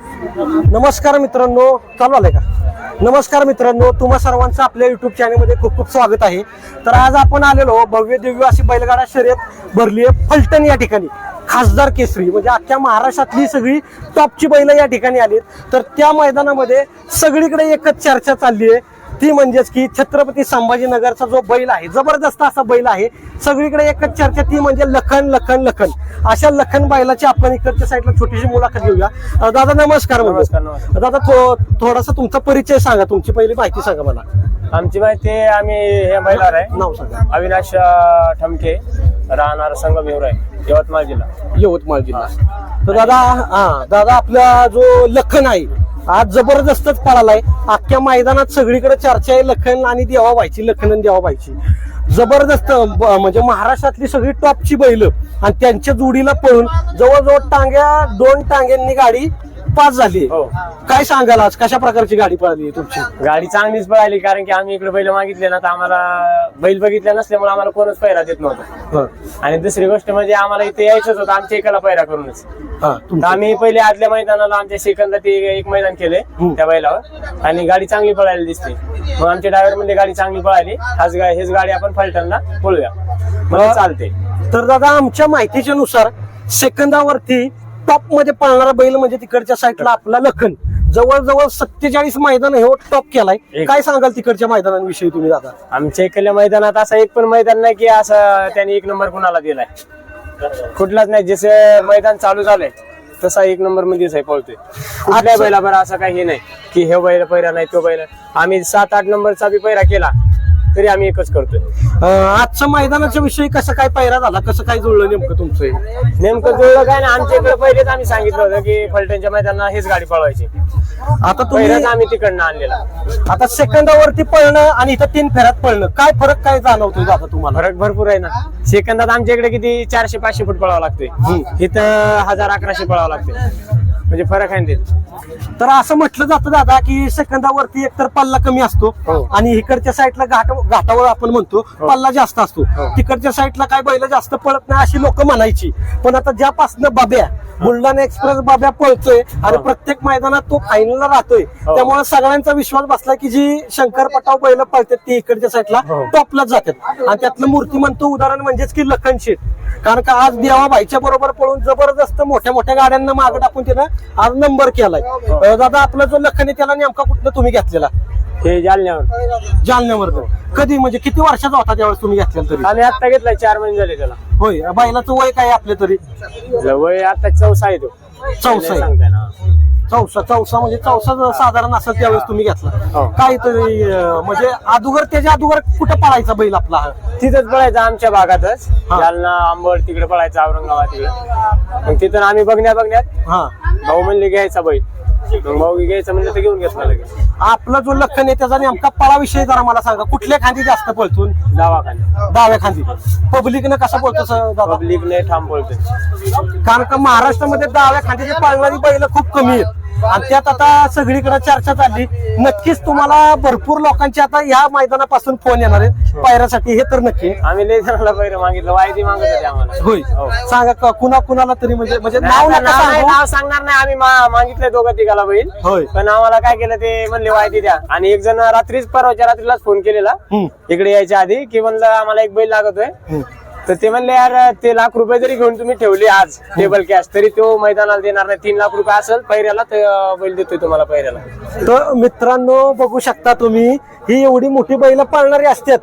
नमस्कार मित्रांनो चालू आलंय का? नमस्कार मित्रांनो तुम्हा सर्वांचं आपल्या युट्यूब चॅनलमध्ये खूप खूप स्वागत आहे. तर आज आपण आलेलो भव्य दिव्य अशी बैलगाडा शर्यत भरली आहे फलटण या ठिकाणी. खासदार केसरी म्हणजे अख्ख्या महाराष्ट्रातली सगळी टॉपची बैल या ठिकाणी आलीत. तर त्या मैदानामध्ये सगळीकडे एकच चर्चा चालली आहे ती म्हणजेच की छत्रपती संभाजीनगरचा जो बैल आहे जबरदस्त असा बैल आहे सगळीकडे एकच चर्चा ती म्हणजे लखन लखन लखन अशा लखन बैलाची आपण इकडच्या साईडला छोटीशी मुलाखत घेऊया दादा. नमस्कार, नमस्कार. दादा थो- थोडासा तुमचा परिचय सांगा तुमची पहिली माहिती सांगा मला आमची माहिती आम्ही हे महिलार आहे. नाव सांगा. अविनाश अं, ठमके राहणार संगमेवर आहे यवतमाळ जिल्हा. यवतमाळ जिल्हा. तर दादा हा दादा आपला जो लखन आहे आज जबरदस्तच पळालाय. अख्ख्या मैदानात सगळीकडे चर्चा आहे लखन आणि देवाबाईची लखन आणि देवाबाईची जबरदस्त ब- म्हणजे महाराष्ट्रातली सगळी टॉपची बैल आणि त्यांच्या जोडीला पळून जवळजवळ टांग्या दोन टांग्यांनी गाडी पास झाली. हो. काय सांगाल आज? कशा प्रकारची गाडी पळाली तुमची? गाडी चांगलीच पळाली कारण की आम्ही इकडे बैल मागितले ना तर आम्हाला बैल बघितल्या नसल्यामुळे आम्हाला कोणच पैरा देत नव्हतं. आणि दुसरी गोष्ट म्हणजे आम्हाला इथे यायचंच होतं आमच्या एकाला पैरा करूनच. हा, तर तुमचं. आम्ही पहिले आदल्या मैदानाला आमच्या सेकंदात एक मैदान केले हम्म. त्या बैलावर. आणि गाडी चांगली पळायला दिसते. मग आमच्या ड्रायव्हर म्हणजे गाडी चांगली पळाली हाच गा हेच गाडी आपण फलटणला पळूया मग चालते तर दादा आमच्या माहितीच्या नुसार सेकंदावरती टॉपमध्ये पळणारा बैल म्हणजे तिकडच्या साईडला आपला लखन. जवळजवळ सत्तेचाळीस मैदान हे टॉप केलाय. काय सांगाल तिकडच्या मैदानांविषयी तुम्ही दादा? आमच्या इकडल्या मैदानात असं एक पण मैदान नाही की असं त्यांनी एक नंबर कुणाला दिलाय. कुठलाच नाही. जसं मैदान चालू झालंय तसा एक नंबर मध्येच आहे पळतोय. कुठल्या अच्छा. बैला बरं असं काही नाही की हे बैल पैरा नाही तो बैल. आम्ही सात आठ नंबरचा बी पैरा केला. तरी आम्ही एकच करतोय. आजच्या मैदानाच्या विषयी कसं काय पायरा झाला? कसं काय जुळलं नेमकं तुमचं हे? नेमकं जुळलं काय ना आमच्या इकडे पहिलेच आम्ही सांगितलं होतं की फलटणच्या मैदानात हेच गाडी पळवायची. आता तुम्ही आम्ही तिकडनं आणलेला. आता सेकंदावरती पळणं आणि इथं तीन फेऱ्यात पळणं काय फरक काय जाणवतोय दादा तुम्हाला? फरक भरपूर आहे ना. सेकंदात आमच्या इकडे किती चारशे पाचशे फूट पळावं लागतोय. इथं हजार अकराशे पळावं लागते म्हणजे फरक आहे ना ते तर असं म्हटलं जातं दादा की सेकंदावरती एकतर पल्ला कमी असतो हो. आणि इकडच्या साईडला घाट घाटावर आपण म्हणतो पल्ला जास्त असतो हो. तिकडच्या साईडला काय बैल जास्त पळत नाही अशी लोक म्हणायची पण आता ज्यापासनं बाब्या बुलढाणा एक्सप्रेस बाब्या पळतोय आणि हो. प्रत्येक मैदानात तो फायनलला राहतोय हो. त्यामुळे सगळ्यांचा विश्वास बसला की जी शंकर पटाव बैल पळतात ती इकडच्या साईडला हो. टॉपलाच जातात आणि त्यातलं मूर्तिमंत उदाहरण म्हणजेच की लखन शेठ कारण का आज देवाबाईच्या बरोबर पळून जबरदस्त मोठ्या मोठ्या गाड्यांना मागे टाकून त्यानं आज नंबर केलाय. अं, दादा आपला जो लखन आहे त्याला नेमका कुठलं तुम्ही घेतलेला? हे जालन्यावर. जालन्यावर कधी म्हणजे किती वर्षाचा होता त्यावेळेस तुम्ही घेतलेला तरी? आम्ही आता घेतलाय चार महिने झाले त्याला. होय बैलाचं वय काय आपलं तरी? वय आता चौसा आहे तो. चौसा आहे. नाही सांगताय ना चौसा चौसा म्हणजे चौसा जर साधारण असेल त्यावेळेस तुम्ही घेतला हो. काहीतरी अं, म्हणजे अदुगर त्याच्या अदुगर कुठं पळायचा बैल आपला हा? तिथंच पळायचं आमच्या भागातच हा. जालना अंबड तिकडे पळायचं औरंगाबाद तिकडे मग तिथून आम्ही बघण्या बघण्यात हा भाऊ म्हणले घ्यायचा बैल भाऊ घ्यायचं म्हणलं तर घेऊन घेतला लगेच. आपला जो लखन आहे त्याचा नेमका पळाविषयी जरा मला सांगा. कुठल्या खांदी जास्त पळतून? दवाखान्यात. डाव्या खांदी पब्लिकनं कसा पळतो स- दादा? पब्लिक नाही ठाम पळतोय. कारण का महाराष्ट्रामध्ये डाव्या खांद्याची पाळणारी बैल खूप कमी आहेत. आणि त्यात आता सगळीकडे चर्चा चालली नक्कीच तुम्हाला भरपूर लोकांचे आता या मैदानापासून फोन येणार आहेत पायऱ्यासाठी हे तर नक्की. आहे. आम्ही लय जणांना पहिलं मागितलं वायदी मागत होते आम्हाला. होय. हो. सांगा का कुणा कुणाला तरी म्हणजे म्हणजे नाव नका नाव नाही, सांगू. नाव सांगणार नाही. आम्ही मा- मागितलंय दोघं तिघाला बैल. होय. पण आम्हाला काय केलं ते म्हणले वायदी द्या. आणि एक जण रात्रीच परवाच्या रात्रीलाच फोन केलेला. हम्म, इकडे यायच्या आधी. की म्हणलं आम्हाला एक बैल लागतोय. हम्म. तर ते म्हणले यार ते लाख रुपये जरी घेऊन तुम्ही ठेवले आज टेबल कॅश तरी तो मैदानाला देणार नाही. तीन लाख रुपये असेल पैऱ्याला तर बैल देतोय तुम्हाला पैऱ्याला तर मित्रांनो बघू शकता तुम्ही ही एवढी मोठी बैल पाळणारी असतात.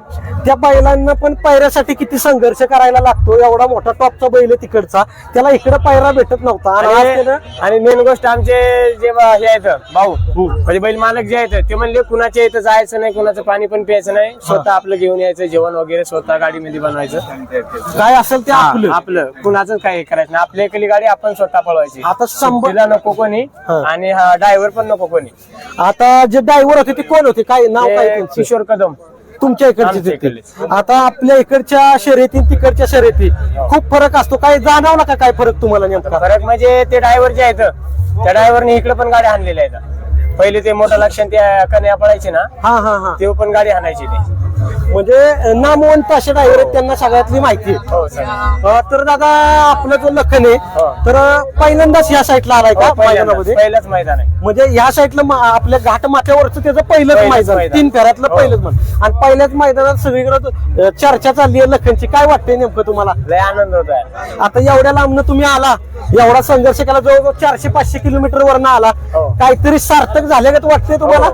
त्या बैलांना पण पायऱ्यासाठी किती संघर्ष करायला लागतो. एवढा मोठा टॉपचा बैल आहे तिकडचा. त्याला इकडे पायरा भेटत नव्हता. आणि आज त्यानं- आणि आणि मेन गोष्ट आमचे जे बा- हे आहेत भाऊ हम्म. म्हणजे बैल मालक जे आहेत ते म्हणले कुणाच्या इथं जायचं नाही कुणाचं पाणी पण प्यायचं नाही. स्वतः आपलं घेऊन यायचं जेवण वगैरे स्वतः गाडीमध्ये बनवायचं. काय असेल ते हा, आपलं. आपलं. कुणाचं काही करायचं नाही. आपल्या एकली गाडी आपण स्वतः पळवायची. आता शंभर तिला नको कोणी. हा. आणि हा ड्रायव्हर पण नको कोणी. आता जे ड्रायव्हर होते ते कोण होते? काय नाव काय ते त्यांचं? किशोर कदम. तुमच्या इकडचे आमच्या. आता आपल्या इकडच्या शर्यती तिकडच्या शर्यती खूप फरक असतो. काय जाणवला का काय फरक तुम्हाला नेमका? फरक म्हणजे ते ड्रायव्हर जे आहेत त्या ड्रायव्हरने इकडे पण गाड्या आणलेल्या आहेत पहिले ते मोठं लक्षण त्या कन्या पळायची ना हा हा हा. तेव्हा पण गाडी आणायची ते. म्हणजे नामवंत असे ड्रायव्हर आहेत त्यांना सगळ्यातली माहिती आहे. हो अं, तर दादा आपला जो लखन आहे हो. तर पहिल्यांदाच या साईडला आलाय का मैदानामध्ये? पहिलंच मैदान आहे. म्हणजे ह्या साईडला म- आपल्या घाट माथ्यावरचं त्याचं पहिलंच पहिलंच मैदान मैदान. तीन फेऱ्यातलं हो. पहिलंच मैदान. आणि पहिल्याच मैदानात सगळीकडे अं, चर्चा चालली आहे लखनची. काय वाटतंय नेमकं तुम्हाला? लय आनंद होत आहे आता एवढ्या लांबनं तुम्ही आला एवढा संघर्ष केला जवळजवळ चारशे पाचशे किलोमीटर वरनं आला. हो. काहीतरी सार्थक झाले का वाटतंय तुम्हाला?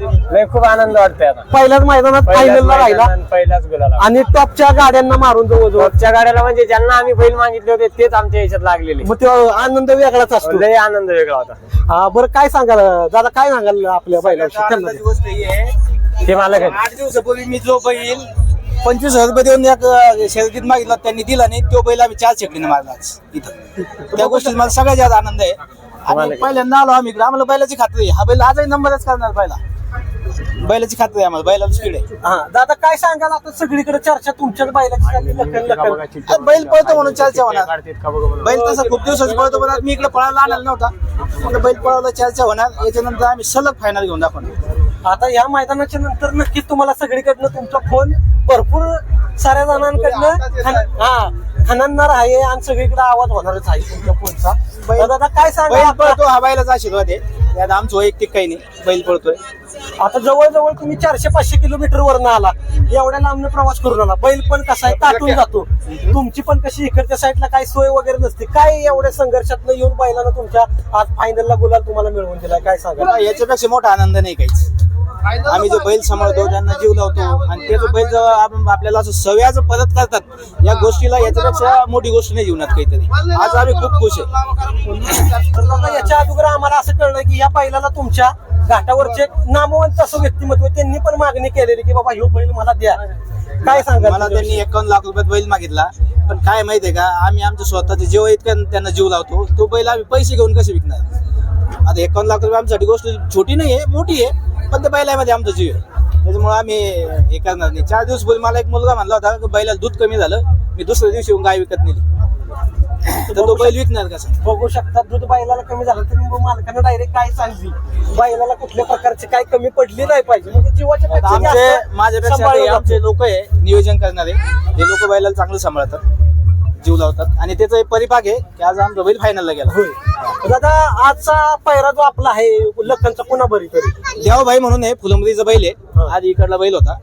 लय खूप आनंद वाटतोय आता. पहिल्याच मैदानात पहिल्याच फायनलला राहिला. गुलाला. आणि टॉपच्या गाड्यांना मारून जवळजवळ टॉपच्या गाड्याला म्हणजे ज्यांना आम्ही बैल मागितले होते तेच आमच्या याच्यात लागलेले. मग तो आनंद वेगळाच असतो. लय आनंद वेगळा होता. हा, बरं काय सांगाल दादा काय सांगाल आपल्या बैलाविषयी? आनंदाची त्यांना? गोष्ट ही आहे ते मला काय आठ दिवसापूर्वी मी जो बैल पंचवीस हजार रुपये देऊन एक अं, शर्यतीत मागितला त्यांनी दिला नाही तो बैल आम्ही चार शेकडीने मारला आज इथं. त्या गोष्टीत मला सगळ्यात जास्त आनंद आहे. आणि पहिल्यांदा आलो आम्ही इकडे. आम्हाला बैलाची खात्री आहे. हा बैल आजही नंबरच करणार पहिला. बैलाची खात्री आहे आम्हाला बैलाची स्पीड आहे हा दादा काय सांगाल आता सगळीकडे चर्चा तुमच्याच बैलाची लखन लखन बैल पळतो म्हणून चर्चा होणार. बैल तसा खूप दिवसाचा पळतो पण आज मी इकडे पळायला आलेला नव्हता. म्हणलं बैल पळवला चर्चा होणार. याच्यानंतर आम्ही सलग फायनल घेऊन दाखवणार. आता या मैदानाच्या नंतर नक्कीच तुम्हाला सगळीकडनं तुमचा फोन भरपूर साऱ्या जणांकडनं हा खननणार आहे आणि सगळीकडे आवाज होणारच आहे तुमच्या फोनचा. तर दादा काय सांगा बैल पळतो हा बैलाचा आशीर्वाद आहे. यात आमचं वैयक्तिक काही नाही. बैल पळतोय. आता जवळजवळ तुम्ही चारशे पाचशे किलोमीटर वरनं आला. एवढ्या लांबनं प्रवास करून आला. बैल पण कसा आहे? ताटून जातो. तुमची पण कशी इकडच्या साईडला काही सोय वगैरे नसते. काय एवढ्या संघर्षातनं येऊन बैलानं तुमच्या आज फायनलला गुलाल तुम्हाला मिळवून दिलाय? काय सांगा? मला याच्यापेक्षा मोठा आनंद नाही काहीच. आम्ही जो बैल सांभाळतो त्यांना जीव लावतो आणि ते जो बैल जेव्हा आपल्याला असं सव्याचं परत करतात या गोष्टीला याच्यापेक्षा मोठी गोष्ट नाही जीवनात काहीतरी. आज आम्ही खूप खुश आहे. याच्या अगोदर आम्हाला असं कळलं की या बैलाला तुमच्या घाटावरचे नामवंत असं व्यक्तिमत्व त्यांनी पण मागणी केलेली की बाबा ह्यो बैल मला द्या. काय सांगा मला त्यांनी एकावन्न लाख रुपयात बैल मागितला. पण काय माहितीये का आम्ही आमचं स्वतःचे जीव इतकं त्यांना जीव लावतो. तो बैल आम्ही पैसे घेऊन कसे विकणार? आता एकावन्न लाख रुपये आमच्यासाठी गोष्ट छोटी नाही आहे मोठी आहे. पण ते बैलामध्ये आमचा जीव त्याच्यामुळे आम्ही हे करणार नाही. चार दिवस मला एक मुलगा म्हणला होता की बैलाला दूध कमी झालं मी दुसऱ्या दिवशी येऊन गाय विकत नेली. तर तो बैल विकणार कसा? बघू शकता दूध बैलाला कमी झालं तरी मालकानं डायरेक्ट काय सांगली बैलाला कुठल्या प्रकारची काय कमी पडली नाही पाहिजे. म्हणजे जीवाच्या आमचे माझ्यापेक्षा. आमचे लोक आहे नियोजन करणारे. हे लोक बैलाला चांगलं सांभाळतात. जीव लावतात. आणि त्याचा एक परिपाक आहे की आज आमचा बैल फायनलला गेला. होय. दादा आजचा पैरा जो आपला आहे लखनचा पुन्हा बरी तरी? देवाभाई म्हणून आहे फुलंबरीचा बैल. आहे. आधी इकडला बैल होता.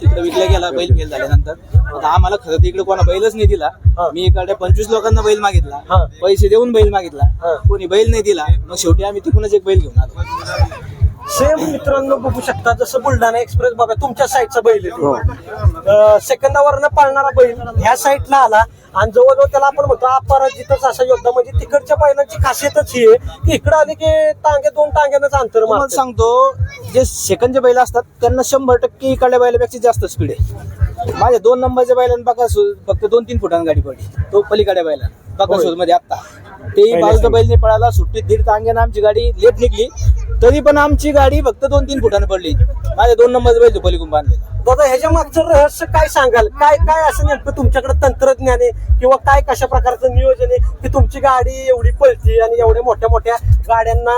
तिकडे विकला गेला बैल फेल झाल्यानंतर. आता आम्हाला खरं तर इकडे कोणा बैलच नाही दिला. मी इकडे पंचवीस लोकांना बैल मागितला. पैसे देऊन बैल मागितला. कोणी बैल नाही दिला. मग शेवटी आम्ही तिकडूनच एक बैल घेऊन आलो. सेम मित्रांनो बघू शकता जसं बुलढाणा एक्सप्रेस बाबा तुमच्या साईडचा बैल. आहे सेकंदावरनं पाळणारा बैल ह्या साईडला आला आणि जवळजवळ त्याला आपण म्हणतो अपराजितच असा योद्धा. म्हणजे तिकडच्या बैलांची खासियतच ही आहे की इकडे आले की टांगे दोन टांग्यानंच अंतर मारतात. सांगतो जे सेकंडचे बैल असतात त्यांना शंभर टक्के इकडल्या बैलापेक्षा जास्त स्पीड आहे. माझ्या दोन नंबरच्या बैलांना बकासूर फक्त दोन तीन फुटांना गाडी पडली. तो पलीकडे बैला बकासूरमध्ये आत्ता. तेही बाजूचा बैल नाही पळाला सुट्टीत दीड तांग्यानं आमची गाडी लेट निघली. तरी पण आमची गाडी फक्त दोन तीन फुटानं पडली. माझ्या दोन नंबर बैल तो पलीकडून दादा ह्याच्या मागचं रहस्य काय सांगाल? काय काय असं नेमकं तुमच्याकडे तंत्रज्ञान आहे किंवा काय कशा प्रकारचं नियोजन आहे की तुमची गाडी एवढी पळती आणि एवढ्या मोठ्या मोठ्या गाड्यांना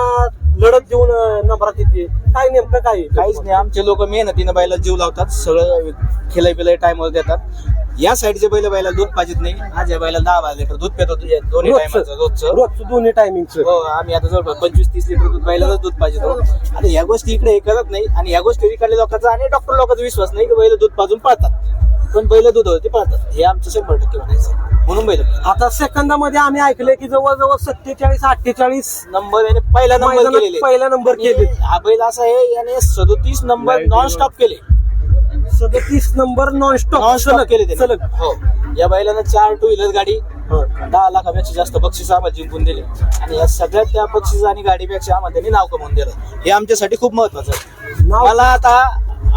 लढत देऊन नंबरात येते. काय नेमकं काय? काहीच नाही. आमचे लोक मेहनतीनं बैला जीव लावतात. सगळं खिलाई पिलाई टाइमवर देतात. या साईडचे बैल बैला दूध पाहिजेत नाही. आज या बैला दहा बारा लिटर दूध पितो दोन्ही टायमाचं रोजचं. रोजचं दोन्ही टायमिंगचं हो आम्ही आता जवळपास पंचवीस तीस लिटर दूध बैलाच दूध पाहिजे तो आता या गोष्टी इकडे हे करत नाही. आणि या गोष्टी इकडल्या लोकांचा आणि डॉक्टर लोकांचा विश्वास नाही की बैल दूध पाजून पाळतात. पण बैल दूध होते पाळतात हे आमचं शंभर टक्के म्हणायचं म्हणून बैल आता सेकंदामध्ये आम्ही ऐकले की जवळजवळ सत्तेचाळीस अठ्ठेचाळीस नंबर याने पहिला नंबर मैदानात केलेले पहिला नंबर केले हा बैल असा आहे याने सदोतीस नंबर नॉन स्टॉप केले. सदतीस number non stop non stop केले त्याने. सलग. हो. या बैलानं चार टू व्हीलर गाडी हं. दहा लाखापेक्षा जास्त बक्षीस आम्हाला जिंकून दिले. आणि या सगळ्यात त्या बक्षीस आणि गाडीपेक्षा आम्हाला त्यांनी नाव कमवून दिलं. हे आमच्यासाठी खूप महत्वाचं आहे. नाव- मला आता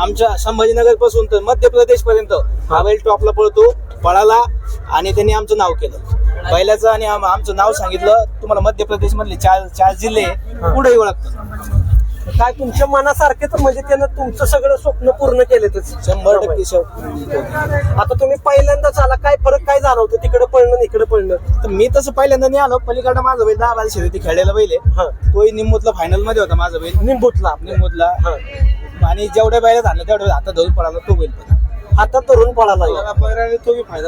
आमच्या संभाजीनगरपासून तर मध्य प्रदेश पर्यंत हा बैल टॉपला पळतो पळाला आणि त्यांनी आमचं नाव केलं. बैलाचं आणि आमचं नाव सांगितलं तुम्हाला मध्य प्रदेश मधले चार चार जिल्हे पुढेही ओळखतात. काय तुमच्या मनासारखे तर म्हणजे त्यानं तुमचं सगळं स्वप्न पूर्ण केलेतच. शंभर टक्के आता तुम्ही पहिल्यांदाच आला काय फरक काय जाणवतं? तिकडे पळणं इकडे पळणं? तर मी तसं पहिल्यांदा नाही आलो. पलीकडे माझा बैल दहा बारा शर्यती खेळलेला बैल आहे. हा. तोही निम्मूतला फायनलमध्ये होता माझा बैल. निंबूतला निम्मूतला. हा. आणि जेवढ्या बैलात आणलं तेवढ्या हातात धरून पळाला तो बैल. हातात धरून पळाला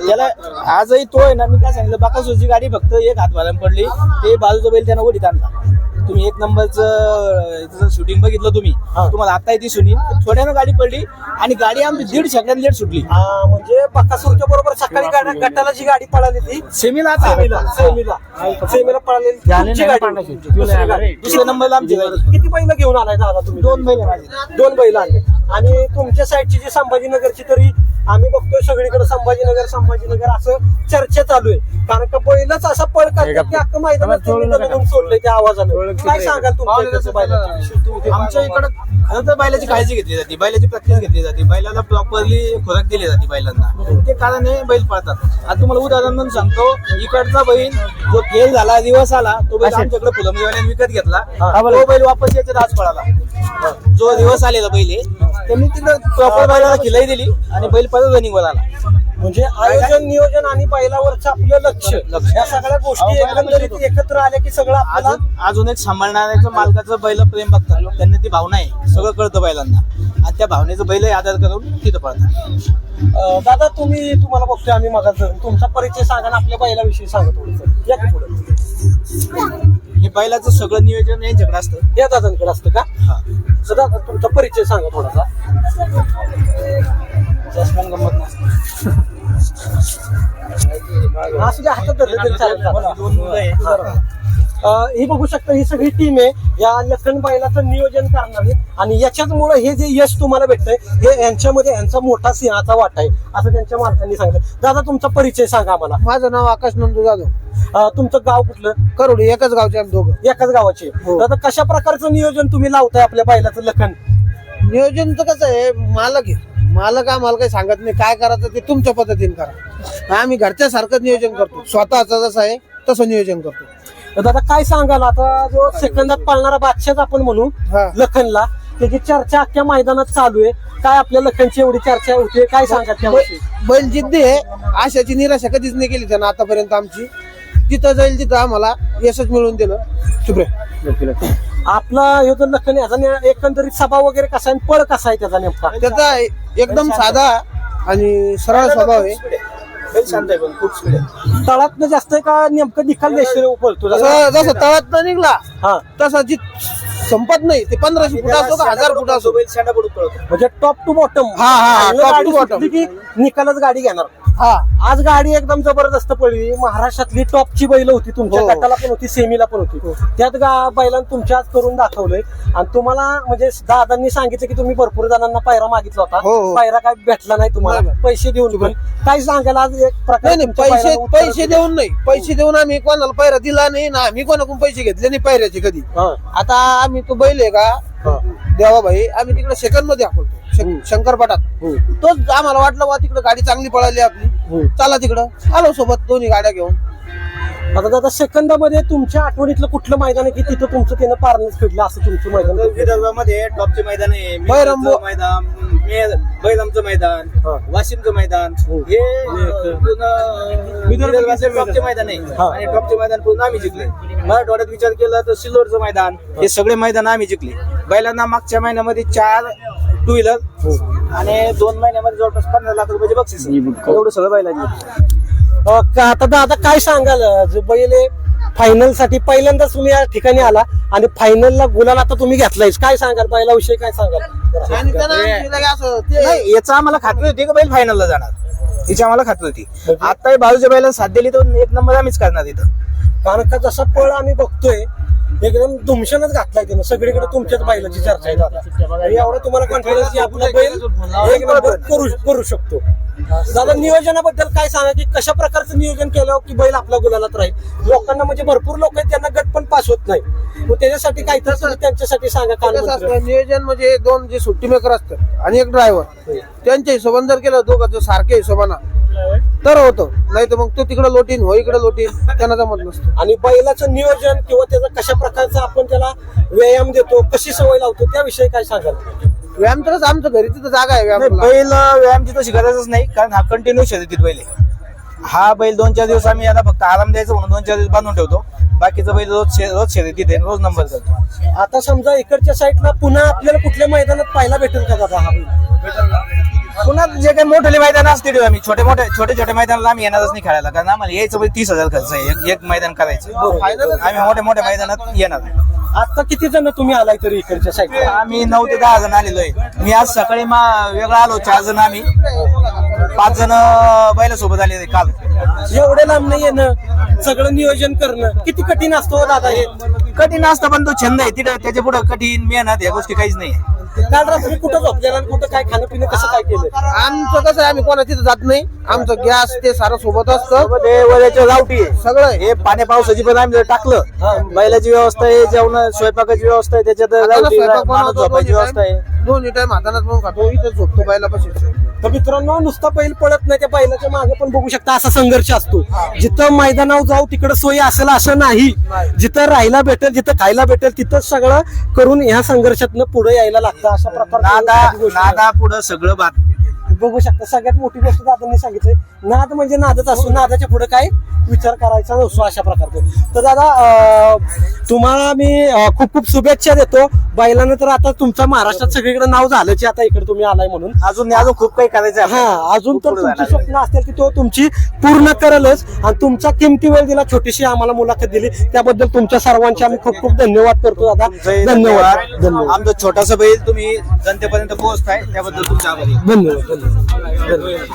त्याला आजही तो आहे ना मी काय सांगितलं बाकासोरची गाडी फक्त एक हात पडली. ते बाजूचा बैल त्यानं ओढीत आणला. तुम्ही एक नंबरचं शूटिंग बघितलं तुम्ही. तुम्हाला आता ती सुनी थोड्यानं गाडी पडली आणि गाडी आमची दीड सेकंड लेट सुटली. हा, म्हणजे बकासूरच्या बरोबर सकाळी गाडी गटाला जी गाडी पळाली ती. सेमीला आता. सेमीला सेमीला. सेमीला पळालेली. दुसऱ्या नंबरला आमची किती बैल घेऊन आलाय दादा तुम्ही? दोन माझे दोन बैल आले. आणि तुमच्या साईडची जी संभाजीनगरची तरी आम्ही बघतोय सगळीकडे संभाजीनगर संभाजीनगर असं चर्चा चालू आहे. कारण का बैलच असा पळ करतात की अख्खं मैदानात सोडलंय त्या आवाजानं. काय सांगाल विषयी? आमच्या इकडं खरं तर बैलाची काळजी घेतली जाते. बैलाची प्रॅक्टिस घेतली जाते. बैलाला प्रॉपरली खुराक दिली जाते बैलांना. ते कारण आहे बैल पळतात. आता तुम्हाला उदाहरण म्हणून सांगतो. इकडचा बैल जो फेल झाला दिवस आला तो बैल आमच्याकडे फुलंबरीवाल्याने विकत घेतला. तो बैल वापस याच्यात आज पळाला. जो दिवस आलेला बैल त्यांनी तिथं प्रॉपर बैलाला खिलाई दिली आणि बैल परत रनिंगवर आला. म्हणजे आयोजन नियोजन आणि बैलावरचं आपलं लक्ष. या सगळ्या गोष्टी एकंदरीत एकत्र आल्या की सगळं आपल्याला अजून अजून एक सांभाळणाऱ्याचं मालकाचं बैल प्रेम बघतात. त्यांना ती भावना आहे. सगळं कळतं बैलांना. आणि त्या भावनेचं बैल आधार करून तिथं पळतात. अं, दादा तुम्ही तुम्हाला बघतोय आम्ही मग तुमचा परिचय सांगा आणि आपल्या बैलाविषयी सांगा थोडं या की पुढे? हे बैलाचं सगळं नियोजन यांच्याकडे असतं. या दादांकडे असतं का? हा. सदा तुमचा परिचय सांगा थोडासा. जास्मान गंमत नसतं असू द्या हातात धरलं तरी चालेल ही. बघू शकता ही सगळी टीम आहे. या लखन बैलाचं नियोजन करणारी. आणि याच्याचमुळे हे जे यश तुम्हाला भेटतंय हे यांच्यामध्ये यांचा मोठा सिंहाचा वाटा आहे असं त्यांच्या मालकांनी सांगितलं. दादा तुमचा परिचय सांगा आम्हाला. माझं नाव आकाश नंदू जाधव. अं, तुमचं गाव कुठलं? करोडी एकाच गावचे आम्ही दोघं. एकाच गावाचे. हो. दादा कशा प्रकारचं नियोजन तुम्ही लावताय आपल्या बैलाचं लखन? नियोजन तर कसं आहे मालक आहे. मालक आम्हाला काही सांगत नाही. काय करायचं ते तुमच्या पद्धतीने करा. आम्ही घरच्या सारखं नियोजन करतो. स्वतःचं जसं आहे तसं नियोजन करतो. तर दादा काय सांगाल? आता जो सेकंदात पाळणारा बादशाच आपण म्हणू हा. लखनला त्याची चर्चा अख्ख्या मैदानात चालू आहे. काय आपल्या लखनची एवढी चर्चा होते? काय त्याविषयी? बैल जिद्दी आहे. आशाची निराशा कधीच नाही केली त्यानं आतापर्यंत आमची. जिथं जाईल तिथं आम्हाला यशच मिळवून दिलं शुभ्रे. आपला हे जो लखन याचा ने- एकंदरीत स्वभाव वगैरे कसा आहे आणि पळ कसा आहे त्याचा नेमका? त्याचा एकदम साधा आणि सरळ स्वभाव आहे. बैल शांत आहे पण खूप स्पीड आहे. तळात जास्त आहे का नेमकं निकाल देशील पळतो? जसं जसं तळात निघला हा. तसा जी संपत नाही. ते पंधराशे फूट असो का हजार फूट असो. म्हणजे टॉप टू बॉटम हा, हा, to bottom. की निकालच गाडी घेणार. हा. आज गाडी एकदम जबरदस्त पडली. महाराष्ट्रातली टॉपची बैल होती तुमच्या हो. गटाला पण होती सेमीला पण होती. त्यात गा बैलांना तुमच्या आज करून दाखवलंय. आणि तुम्हाला म्हणजे दादांनी सांगितलं की तुम्ही भरपूर जणांना पायरा मागितला हो, होता. हो. पायरा काय भेटला नाही तुम्हाला. नाही. पैसे देऊन पण. काय सांगाल आज एक नाही प्रकारे नाही तुमच्या पैसे उत्तर पैसे देऊन नाही. पैसे देऊन आम्ही कोणाला पैरा दिला नाही ना. आम्ही कोणाकडून पैसे घेतले नाही पैऱ्याचे कधी. हा, आता आम्ही तो बैल आहे का. देवाभाई आम्ही तिकडे सेकंदमध्ये. दाखवतो शंकरपाटात. तोच आम्हाला वाटलं वा तिकडे गाडी चांगली पळाली आपली. चला तिकडं. आलो सोबत दोन्ही गाड्या घेऊन. आता दादा सेकंदामध्ये तुमच्या आठवणीतलं कुठलं मैदान आहे की तिथं तुमचं त्यानं पारणच फिरलं असं तुमचं मैदान विदर्भामध्ये टॉपचे मैदान आहे. मिरजचं मैदान मे- बैरमचं मैदान हा. वाशिमचं मैदान हो. हे अं, पूर्ण विदर्भाचे टॉपचे मैदान आहे. हा. आणि टॉपचे मैदान पूर्ण आम्ही जिंकले. मराठवाड्यात विचार केला तर सिल्लोडचं मैदान हे. सगळे मैदान आम्ही जिंकले. बैलांना मागच्या महिन्यामध्ये चार टू व्हीलर आणि दोन महिन्यामध्ये जवळपास पंधरा लाख रुपयाचे बक्षीस. एवढं सगळं बैलांनी. आता दादा काय सांगाल? अ, जो बैल फायनलसाठी पहिल्यांदाच तुम्ही या ठिकाणी आला आणि फायनलला गुलाल आता तुम्ही घेतलायच काय सांगाल? बैलाविषयी काय सांगाल? याचा आम्हाला खात्री होती की बैल फायनलला जाणार. हिची आम्हाला खात्री होती. आता बाजूच्या बैला साथ दिली तर एक नंबर आम्हीच करणार इथं. कारण का जसा पळ आम्ही बघतोय एकदम धुमशानच घातलाय त्यानं. सगळीकडे तुमच्याच बैलाची चर्चा आहे दादा. आणि एवढा तुम्हाला कॉन्फिडन्स आपला बैल एक नंबर करू करू शकतो. दादा नियोजनाबद्दल काय सांगा की कशा प्रकारचं नियोजन केलं की बैल आपल्या गुलालात राहील? लोकांना म्हणजे भरपूर लोक आहेत त्यांना गट पण पास होत नाही. मग त्याच्यासाठी काय त्यांच्यासाठी सांगा कसं नियोजन म्हणजे दोन जे सुट्टी मेकर असतात आणि एक ड्रायव्हर त्यांच्या हिशोबाने जर केलं दोघं सारख्या हिशोबानं. तर होतं. नाही तर मग तो तिकडे लोटीन हो इकडे लोटीन त्यांना जमत नसतं. आणि बैलाचं नियोजन किंवा त्याचा कशा प्रकारचा आपण त्याला व्यायाम देतो कशी सवय लावतो त्याविषयी काय सांगाल? व्यायाम तरच आमच्या घरी तिथं जागा आहे व्यायाम बैल व्यायामची तशी गरजच नाही कारण हा कंटिन्यू शर्यतीत बैल. आहे हा बैल दोन चार दिवस आम्ही याला फक्त आराम द्यायचा म्हणून दोन चार दिवस बांधून ठेवतो. बाकीचा बैल रोज शे- रोज शर्यतीत आहे रोज नंबर करतो. आता समजा इकडच्या साईडला पुन्हा आपल्याला कुठल्या मैदानात पाहायला भेटेल का दादा हा बैल? पुन्हा जे काही मोठे मैदान असतील आम्ही छोटे मोठे छोटे छोटे मैदानाला आम्ही येणारच नाही खेळायला कारण आम्हाला यायचं म्हणजे तीस हजार खर्च आहे. एक- एक मैदान करायचं. आम्ही मोठ्या मोठ्या मैदानात येणार आता किती जण तुम्ही आलाय तरी इकडच्या साईडला आम्ही नऊ ते दहा जण आलेलो आहे. मी आज सकाळी मा वेगळा आलो चार जण आम्ही. पाच जण बैलासोबत आले काल. एवढे लांब नाही येणं सगळं नियोजन करणं किती कठीण असतो हो दादा हे? कठीण असतं पण तो छंद आहे. तिथं त्याच्या पुढे कठीण मेहनत या गोष्टी काहीच नाही. काल रात्री कुठं झोपलेला आणि कुठं काय खाणं पिणं कसं काय केलं? आमचं कसं आहे आम्ही कोणा तिथं जात नाही. आमचं गॅस ते सारं सोबत असतं. हे गावठी आहे. सगळं आहे. हे पाण्या पावसाची पण आम्ही जर टाकलं बैलाची व्यवस्था आहे जेवण स्वयंपाकाची व्यवस्था आहे त्याच्यात गावठी स्वयंपाक माणूस झोपायची व्यवस्था आहे. दोन्ही टाइम हातानाच मग खातो. इथं झोपतो बायला तर मित्रांनो नुसता बैल पळत नाही त्या बैलाच्या मागे पण बघू शकता असा संघर्ष असतो. जिथं मैदानावर जाऊ तिकडं सोयी असेल असं नाही. जिथं राहायला भेटेल जिथं खायला भेटेल तिथं सगळं करून ह्या संघर्षातनं पुढे यायला लागतं अशा नादा प्रकारची नादा पुढं सगळं बात बघू शकता सगळ्यात मोठी गोष्ट दादांनी सांगितली. नाद म्हणजे नादच असतो नादाच्या पुढे काय विचार करायचा नसतो अशा प्रकारचे. तर दादा तुम्हाला मी खूप खूप शुभेच्छा देतो. बैलानं तर आता तुमच्या महाराष्ट्रात सगळीकडे नाव झालंच आता इकडे तुम्ही आलाय म्हणून. अजून अजून खूप काही करायचं आहे. हा. अजून तर तुमची स्वप्न असतील की तो तुमची पूर्ण करेलच आणि तुमचा किमती वेळ दिला छोटीशी आम्हाला मुलाखत दिली. त्याबद्दल तुमच्या सर्वांचे आम्ही खूप खूप धन्यवाद करतो दादा. धन्यवाद धन्यवाद. आमचं छोटासा बैल तुम्ही जनतेपर्यंत पोहोचताय त्याबद्दल तुमचे धन्यवाद धन्यवाद. 二百